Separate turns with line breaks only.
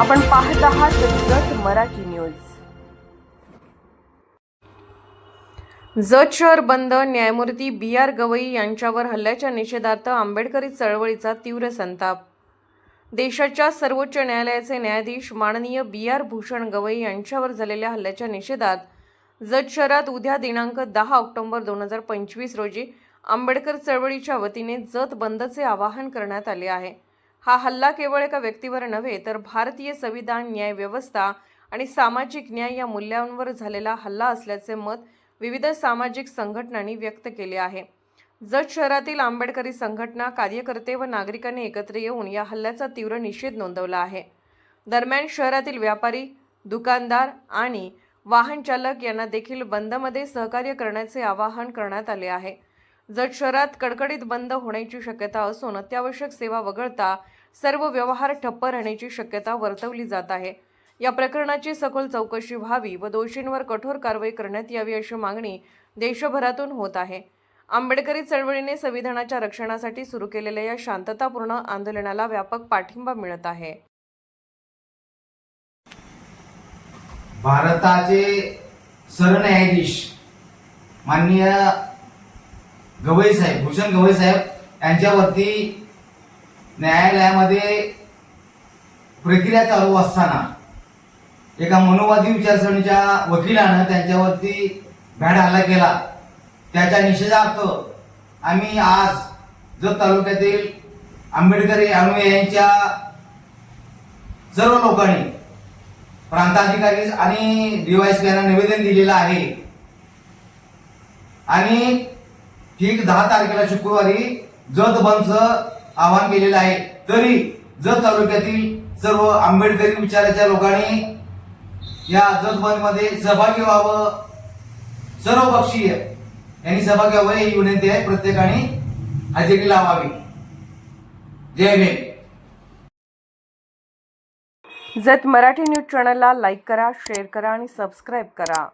आपण पाहत आहात जत मराठी न्यूज. जत शहर बंद न्यायमूर्ती बी आर गवई यांच्यावर हल्ल्याच्या निषेधार्थ आंबेडकरी चळवळीचा तीव्र संताप. देशाच्या सर्वोच्च न्यायालयाचे न्यायाधीश माननीय बी आर भूषण गवई यांच्यावर झालेल्या हल्ल्याच्या निषेधात जत शहरात उद्या दिनांक दहा ऑक्टोबर दोन हजार पंचवीस रोजी आंबेडकर चळवळीच्या वतीने जत बंदचे आवाहन करण्यात आले आहे. हा हल्ला केवळ एका व्यक्तीवर नव्हे तर भारतीय संविधान न्याय व्यवस्था आणि सामाजिक न्याय या मूल्यांवर झालेला हल्ला असल्याचे मत विविध सामाजिक संघटनांनी व्यक्त केले आहे. जत शहरातील आंबेडकरी संघटना कार्यकर्ते व नागरिकांनी एकत्र येऊन या हल्ल्याचा तीव्र निषेध नोंदवला आहे. दरम्यान शहरातील व्यापारी दुकानदार आणि वाहन चालक यांना देखील बंदमध्ये सहकार्य करण्याचे आवाहन करण्यात आले आहे. जत शहरात कडकडीत बंद होण्याची शक्यता असून अत्यावश्यक सेवा वगळता सर्व व्यवहार ठप्प राहण्याची शक्यता वर्तवली जात आहे. या प्रकरणाची सखोल चौकशी व्हावी व दोषींवर कठोर कारवाई करण्यात यावी अशी मागणी देशभरातून होत आहे. आंबेडकरी चळवळीने संविधानाच्या रक्षणासाठी सुरू केलेल्या या शांततापूर्ण आंदोलनाला व्यापक पाठिंबा मिळत आहे.
भारताचे सरन्यायाधीश माननीय गवई साहेब भूषण गवई साहेब यांच्यावरती न्यायालयामध्ये प्रक्रिया चालू असताना एका मनोवादी विचारसरणीच्या वकिलानं त्यांच्यावरती भॅड हल्ला केला. त्याच्या निषेधार्थ आम्ही आज जत तालुक्यातील आंबेडकरी अनुयायांच्या सर्व लोकांनी प्रांताधिकारी आणि डीवायस यांना निवेदन दिलेलं आहे. आणि ठीक दहा तारखेला शुक्रवारी जत बंदचं आवाहन केलेलं आहे. तरी जत तालुक्यातील सर्व आंबेडकरी विचाराच्या लोकांनी या जत बंदमध्ये सहभागी व्हावं. सर्व पक्षीय यांनी सहभागी व्हावं ही विनंती आहे प्रत्येकाने हजेरी लावावी जय भीम.
जत मराठी न्यूज चॅनलला लाईक करा शेअर करा आणि सबस्क्राईब करा.